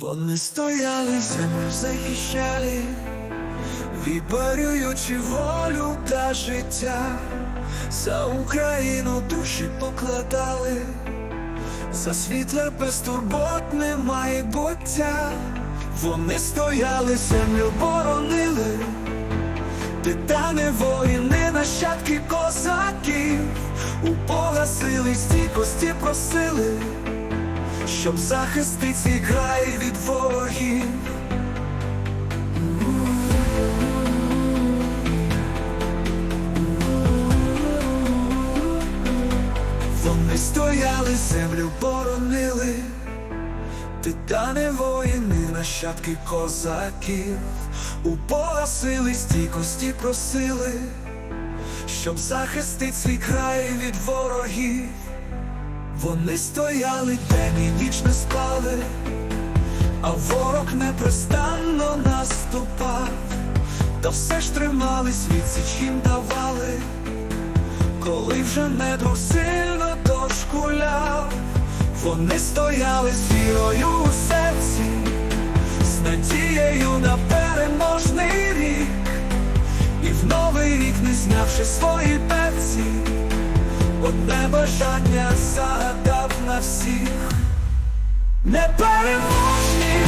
Вони стояли, землю захищали, виборюючи волю та життя, за Україну душі покладали, за світле безтурботне майбуття. Вони стояли, землю боронили, титани воїни, нащадки козаків, у Бога стійкості просили щоб захистити свій край стояли, землю боронили, титани воїни, нащадки козаків, у Бога стійкості просили, щоб захистити свій край від ворогів. Вони стояли день і ніч не спали, а ворог непрестанно наступав, та все ж тримались від січ їм давали, коли вже недруг сильно дошкуляв, вони стояли з вірою у серці, з надією на переможний рік, і в новий рік не знявши свої перці. Одне бажання загадав на всіх Непереможні,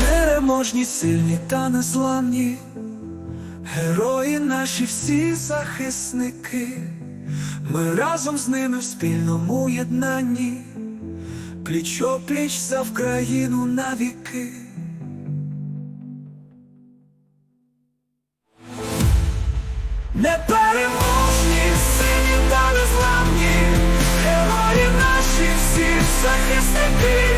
Переможні, сильні та незламні, герої наші всі захисники, ми разом з ними в спільному єднанні, пліч-о-пліч за Вкраїну навіки. Непереможні, сині та незламні, герої наші всі захисники,